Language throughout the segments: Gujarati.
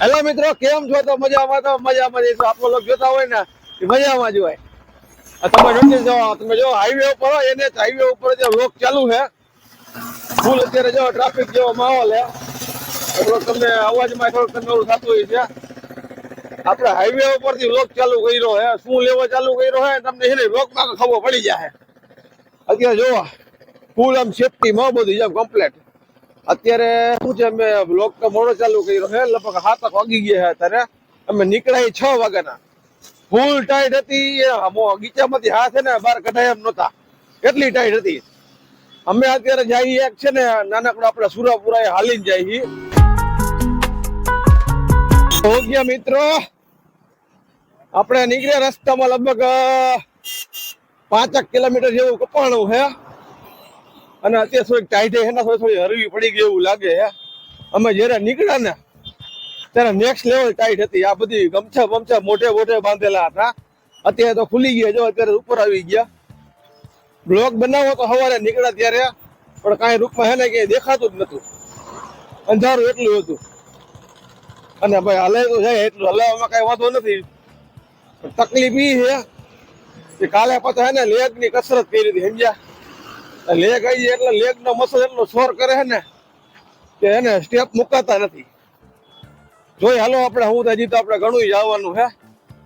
હેલો મિત્રો, કેમ છો? તો મજામાં તો મજામાં જઈશું. આપણો લોકો જોતા હોય ને, એ મજામાં જ હોય. તમે નોટિસ જો તમે જો હાઈવે ઉપર હોય, એને હાઈવે ઉપર જે લોક ચાલુ છે. ફૂલ અત્યારે જો ટ્રાફિક જેવો માહોલ છે. એટલે તમને અવાજમાં થોડુંક તમને ઓલું થતું હોય છે. આપણે હાઈવે ઉપરથી લોક ચાલુ કર્યો છે. શું લેવો ચાલુ કર્યો છે? તમને છે ને રોકમાં ખબર પડી જાય. અત્યારે જોવા ફૂલ આમ સેફટીમાં બધું જેમ કમ્પ્લેટ અત્યારે શું છે, અમે બ્લોક મોડો ચાલુ કર્યો છે, લગભગ સાત વાગી ગયા છે અત્યારે. અમે નીકળ્યા છ વાગ્યાના. ફૂલ ટાઈટ હતી ગીચામાંથી હા છે ને બહાર કઢાય એમ નહોતા. એટલી ટાઈટ હતી? અમે અત્યારે જઈએ એક છે ને, નાનકડો આપણે સુરાપુરા હાલીને જઈએ હો ગયા મિત્રો. આપણે નીકળ્યા રસ્તામાં લગભગ પાંચક કિલોમીટર જેવું કપાણું છે. અને અત્યારે થોડીક ટાઈટ છે ને થોડી થોડી હરવી પડી ગઈ એવું લાગે હે અમે જ્યારે નીકળ્યા ને, ત્યારે નેક્સ્ટ લેવલ ટાઈટ હતી. આ બધી ગમછા બમછા મોટે મોટે બાંધેલા હતા. અત્યારે તો ખુલી ગયા જો અત્યારે ઉપર આવી ગયા. બ્લોક બનાવો તો સવારે નીકળ્યા ત્યારે, પણ કાંઈ રૂપમાં હે ને કે દેખાતું જ નતું અંધારું એટલું હતું. અને ભાઈ હલે તો જાય, એટલું હલાવવામાં કાંઈ વાંધો નથી. તકલીફ એ છે કે કાલે પાછા હે ને લેગની કસરત કરી હતી, સમજ્યા? લેગ આવી એટલે લેગ નો મસલ એટલો શોર કરે છે ને કે એને સ્ટેપ મુકાતા નથી. જોઈ હાલો આપણે, હું હજી તો આપણે ઘણું જવાનું હે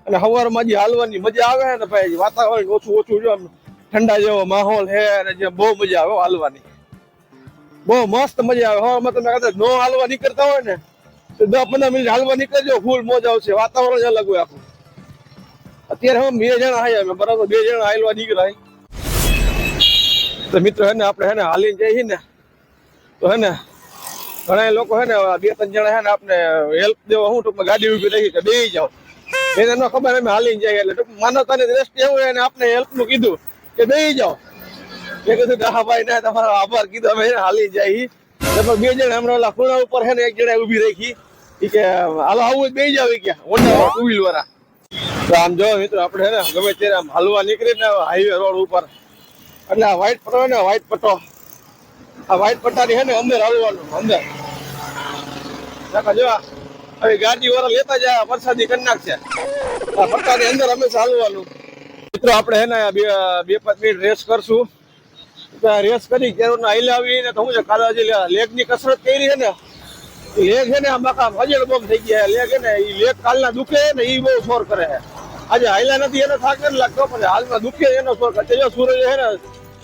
અને સવારમાં જે હાલવાની મજા આવે ને ભાઈ વાતાવરણ ઓછું ઓછું જો ઠંડા જેવો માહોલ હે અને જે બહુ મજા આવે હાલવાની. બહુ મસ્ત મજા આવે. હવામાં તમે કદાચ નો હાલવા નીકળતા હોય ને, તો દસ પંદર મિનિટ હાલવા નીકળજો, ફૂલ મોજ આવશે. વાતાવરણ જ અલગ હોય આપણું અત્યારે હું, બે જણા આવ્યા બરાબર બે જણા હાલવા નીકળ્યા તો મિત્રો હે ને, આપણે હે ને હાલીને જઈએ ને, તો હે ને ઘણા લોકો હે ને બે ત્રણ જણા હે ને આપણે હેલ્પ દેવા, હું ટૂંકમાં ગાડી ઊભી રહી કે બે જાઓ. એને ન ખબર અમે હાલીને જઈએ એટલે ટૂંક માનવતાની દ્રષ્ટિ એવું એને આપણે હેલ્પનું કીધું કે બે જાઓ. મેં કીધું હા ભાઈ, ના, તમારો આભાર કીધો, અમે હાલી જઈએ એટલે બે જણા હમણાં ઓલા ખૂણા ઉપર હે ને એક જણા ઊભી રાખી. કે, હાલો, આવું બે જાવ કે હોન્ડા ટુ વ્હીલ વાળા. તો આમ જો મિત્રો, આપણે હે ને ગમે ત્યારે આમ હાલવા નીકળીને હાઈવે રોડ ઉપર એટલે આ વ્હાઈટ પટ્ટો ને વ્હાઈટ પટ્ટો આ વ્હાઈટ પટ્ટાની હે ને અંદર હાલવાનું અંદર જોવા હવે ગાડી વાળા લેતા જાય વરસાદી કરી નાખશે આ પટ્ટાની અંદર હંમેશા હાલવાનું. મિત્રો, આપણે હે ને બે પાંચ મિનિટ રેસ કરશું. રેસ કરી કેરોના ને હાઈલાવી ને તો હું છે, કાલે હજી લેગની કસરત કરી છે ને. લેગ છે ને આમ આખા હજેડ બોમ થઈ ગયા. લેગ છે ને એ લેગ કાલના દુખે ને એ બહુ શોર કરે છે આજે હાઈલા નથી, એનો થાક નથી લાગતો પણ હાલમાં દુખે એનો શોર કરે છે. જો સૂરજ છે ને,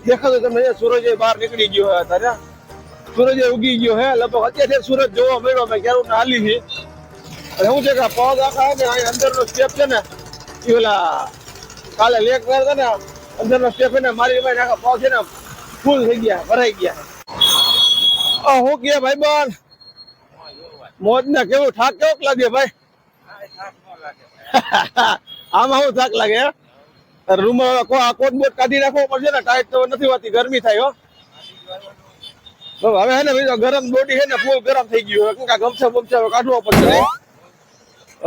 દેખાતો તમને એ સૂરજ એ બહાર નીકળી ગયો હે અત્યારે. સૂરજ એ ઉગી ગયો હે, લગભગ અત્યારે સૂરજ જોવા મળ્યો, મેં ક્યારું ને હાલી છે અને શું છે કે આ પગ આખા છે ને અહીં અંદરનો સ્ટેપ છે ને એ ઓલા કાલે લેગ કરતા ને, અંદરનો સ્ટેપ છે ને, મારી ભાઈ આખા પગ છે ને, ફૂલ થઈ ગયા, ભરાઈ ગયા. આ હું કે ભાઈ બન મોજ ને કેવું થાક કેવો લાગે ભાઈ? આમાં શું થાક લાગે રૂમ કોટ બોટ કાઢી નાખવો પડશે ને ટાઈટ તો નથી હોતી, ગરમી થાય, હો. હવે, હે ને ગરમ બોડી છે ને ફૂલ ગરમ થઈ ગયું કાંઈક ગમછા બમછા કાઢવો પડશે?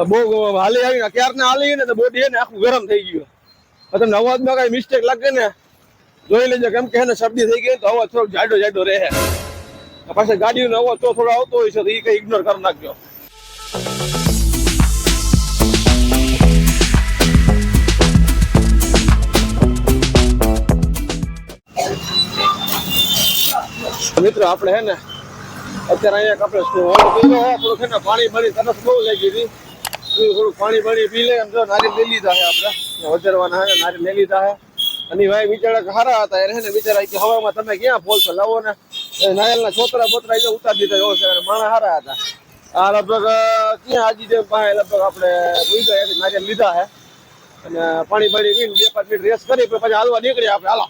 બહુ હાલી આવીને, ક્યારના હાલી ને તો બોડી છે ને આખું ગરમ થઈ ગયું તમને અવાજમાં કઈ મિસ્ટેક લાગે ને, જોઈ લેજો, કેમ કે, હે ને, શરદી થઈ ગઈ તો અવાજ થોડોક જાડો જાડો રહે. પાછા ગાડીનો અવાજ તો થોડો આવતો હોય છે, તો એ કઈ ઇગ્નોર કરી નાખજો. મિત્રો, આપણે હે ને, અત્યારે અહીંયા આપણે શું પીલો પીધો થોડુંક ને, પાણી ભરી તરસ બહુ લાગી હતી. થોડું પાણી ભરી પી લે જો નારિયેળ લઈ લીધા હે આપણે. વધારવાના હે ને, નારિયેળ લઈ લીધા હે. અને ભાઈ બિચારા હારા હતા એને ને, બિચારા કે હવામાં તમે ક્યાં ફોલશો લાવો ને. નાયલના છોતરા બોતરા એ ઉતારી દીધા એવો છે માણા હારા હતા. આ લગભગ ક્યાં હાજી જે પાસે લગભગ આપણે ઉઈગા એથી નારિયેલ લીધા હે. અને પાણી પાણી બે પાંચ મિનિટ રેસ કરી, પછી હાલવા નીકળ્યા આપણે, હાલો.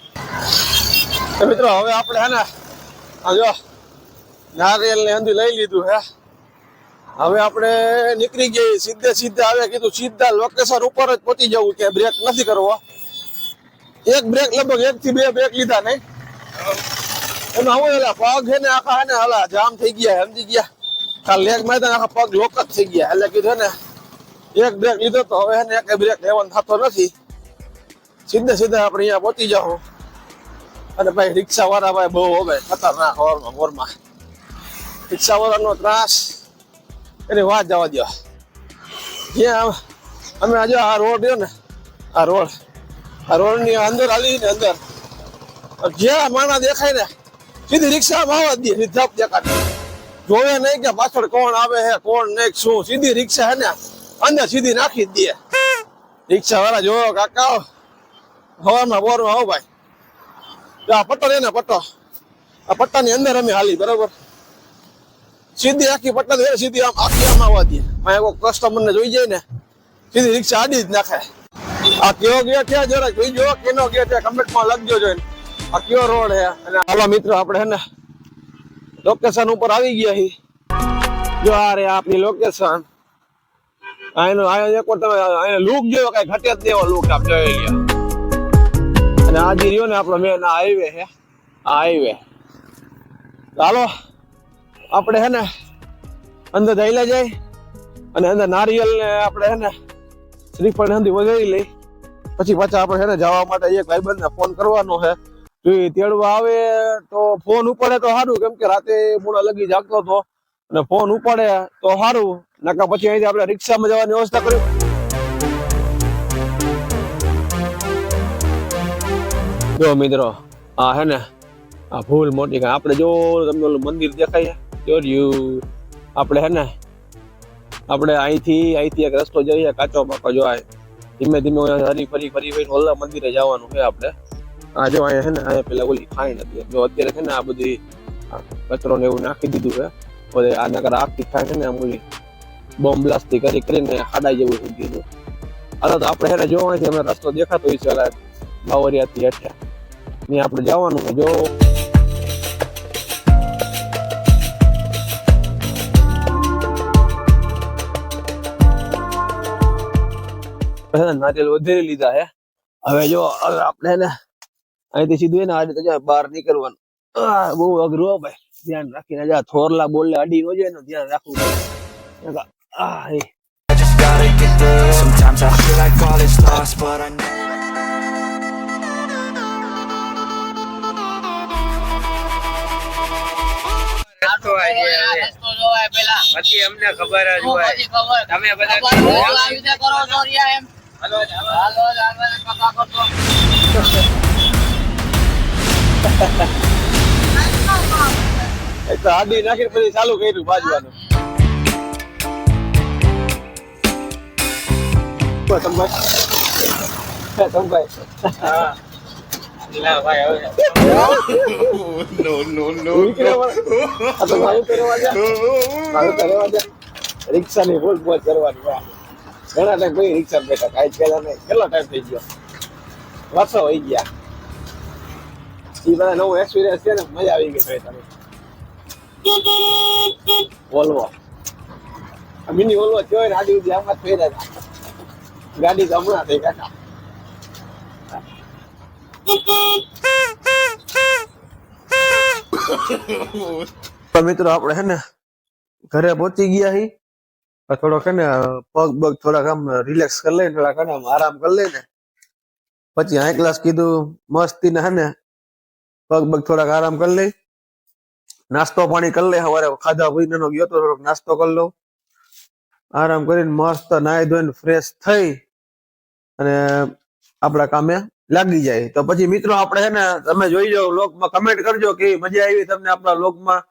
તો મિત્રો, હવે આપણે હે ને જો નારિયેલ ને અંદુ લઈ લીધું હે. હવે આપણે નીકળી ગઈ, સીધે સીધે આવે કીધું, સીધા લોકેશન ઉપર જ પહોંચી જવું કે બ્રેક નથી કરવો. એક બ્રેક લગભગ એક થી બે બ્રેક લીધા નહીં. એમાં હું એલા પગ છે ને આખા હે ને હલા જામ થઈ ગયા, સમજી ગયા. કાલ લેગમાં આખા પગ લોક જ થઈ ગયા. એટલે કીધું ને, એક બ્રેક લીધો તો હવે હે એક બ્રેક લેવાનો થતો નથી. સીધે સીધે આપણે અહીંયા પહોંચી જાઓ અને ભાઈ રિક્ષા વાળા ભાઈ બહુ હવે ખતરનાક હોરમાં મોરમાં રિક્ષા વાળાનો ત્રાસ એની વાત જવા દો જ્યાં અમે આજે આ રોડ રહ્યો ને આ રોડ આ રોડની અંદર હાલી ને અંદર જ્યાં માણા દેખાય ને સીધી રિક્ષામાં આવવા જ દે સીધા દેખાડ જોવે નહીં કે પાછળ કોણ આવે છે કોણ નહીં શું સીધી રિક્ષા હે ને અંદર સીધી નાખી જ દે રિક્ષા વાળા જોવો કાકા હવામાં બોરમાં આવો ભાઈ જો આ પટ્ટો રે ને, પટ્ટો. આ પટ્ટાની અંદર અમે હાલી, બરાબર? સીધી આખી પટ્ટા સીધી આમ, આખી આમ આવવા દે. કસ્ટમર ને જોઈ જાય ને, સીધી રિક્ષા આડી જ નાખે આ કયો ગયો છે જરા જોઈજો, કેનો ગયો છે કમેન્ટમાં લખજો જોઈને. આ કયો રોડ હે અને હાલો મિત્રો, આપણે હે ને લોકેશન ઉપર આવી ગયા હી જો આ રે આપની લોકેશન આનો આ એક વાર તમે આનો લુક જોયો, કઈ ઘટે જ નહીં એવો લુક આપ જોઈ લ્યો અને આ જે રહ્યો ને આપણો મેન આ હાઈવે છે. આ હાઈવે ચાલો આપણે હે ને અંદર જઈલા જાય. અને અંદર નારિયેલ ને આપણે હે ને શ્રીફળ સુધી વધારી લઈ. પછી પાછા આપણે હે ને જવા માટે એક ભાઈબંધ ને ફોન કરવાનો છે. જો એ તેડવા આવે તો ફોન ઉપાડે તો સારું, કેમ કે રાતે મોડા લગી જાગતો હતો. અને ફોન ઉપાડે તો સારું. નકા પછી અહીંથી આપણે રિક્ષામાં જવાની વ્યવસ્થા કરી. જો મિત્રો, આ હે ને, આ ભૂલ મોટી કાંઈ. આપણે જો તમને ઓલું મંદિર દેખાય જો રહ્યું. આપણે હે ને, આપણે અહીંથી અહીંથી એક રસ્તો જઈએ, કાચો પાકો જો આ ધીમે ધીમે હરી ફરી ફરી ફરી ઓલા મંદિરે જવાનું છે આપણે. આ જો અહીંયા છે ને, અહીંયા પેલા ઓલી ખાઈ નથી. જો અત્યારે છે ને આ બધી કચરો ને એવું નાખી દીધું છે. ઓલે આ નગર આખી ખાઈ છે ને આમ ઓલી બોમ્બ બ્લાસ્ટી કરી કરીને ખાડા જેવું થઈ ગયું હાલો તો આપણે હેને ને જો અહીંથી અમે રસ્તો દેખાતો હોય છે બાવરિયાથી હેઠે ત્યાં આપણે જવાનું જો. નારિયેલ વધારી લીધા હે. હવે જો, હવે આપણે ને, અહીંથી સીધું ને આ રીતે બહાર નીકળવાનું. બહુ અઘરું હો ભાઈ. ધ્યાન રાખીને જા, થોરલા બોલે અડી ન જાય ને, ધ્યાન રાખવું પડે. આ પછી અમને ખબર જ હોય. તમે બધા કરો છો એમ. હાલો કરતો તો પછી ચાલુ કર્યું બાજવાનું. બસ તમભાઈ હે, તમભાઈ લા ભાઈ હવે નીકળે વળે. આ તો મારું તો દે. મારું તો રહેવા દે. રિક્ષાની ભૂલ ભૂલ કરવાની. ઘણા ટાઈમ પછી રિક્ષા બેઠા, કાંઈ પેલા નહીં કેટલો ટાઈમ થઈ ગયો વર્ષો હોય ગયા એ બધા નવું એક્સપિરિયન્સ છે ને, મજા આવી ગઈ ભાઈ તમે વોલ્વો મિની વોલ્વો થયો ને, આડી ઉડી આમાં ફેર્યા ગાડી તો હમણાં થઈ કાકા મિત્રો આપણે હે ને ઘરે પહોંચી ગયા હી. થોડોક હે ને પગ બગ થોડાક આમ રિલેક્સ કરી લઈને, થોડાક આરામ કરી લઈને. પછી આ ક્લાસ કીધું મસ્તી ને હે ને પગ બગ થોડાક આરામ કરી લઈ. નાસ્તો પાણી કરી લે સવારે ખાધા પીને ગયો તો થોડોક નાસ્તો કરી લઉં. આરામ કરીને મસ્ત નાહી ધોઈને ફ્રેશ થઈ અને આપણા કામે લાગી જાય. તો પછી મિત્રો આપણે છે ને, તમે જોઈ જાઓ લોકમાં કમેન્ટ કરજો કે મજા આવી તમને આપણા લોકમાં.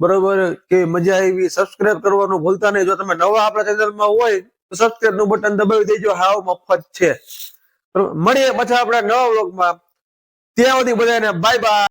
બરોબર? કે મજા આવી? સબસ્ક્રાઇબ કરવાનું ભૂલતા નહીં. જો તમે નવા આપણા ચેનલમાં હોય, તો સબસ્ક્રાઇબનું બટન દબાવી દેજો. હાવ મફત છે? મળીએ પછી આપણે નવા વ્લોગમાં ત્યાં સુધી બધાને બાય બાય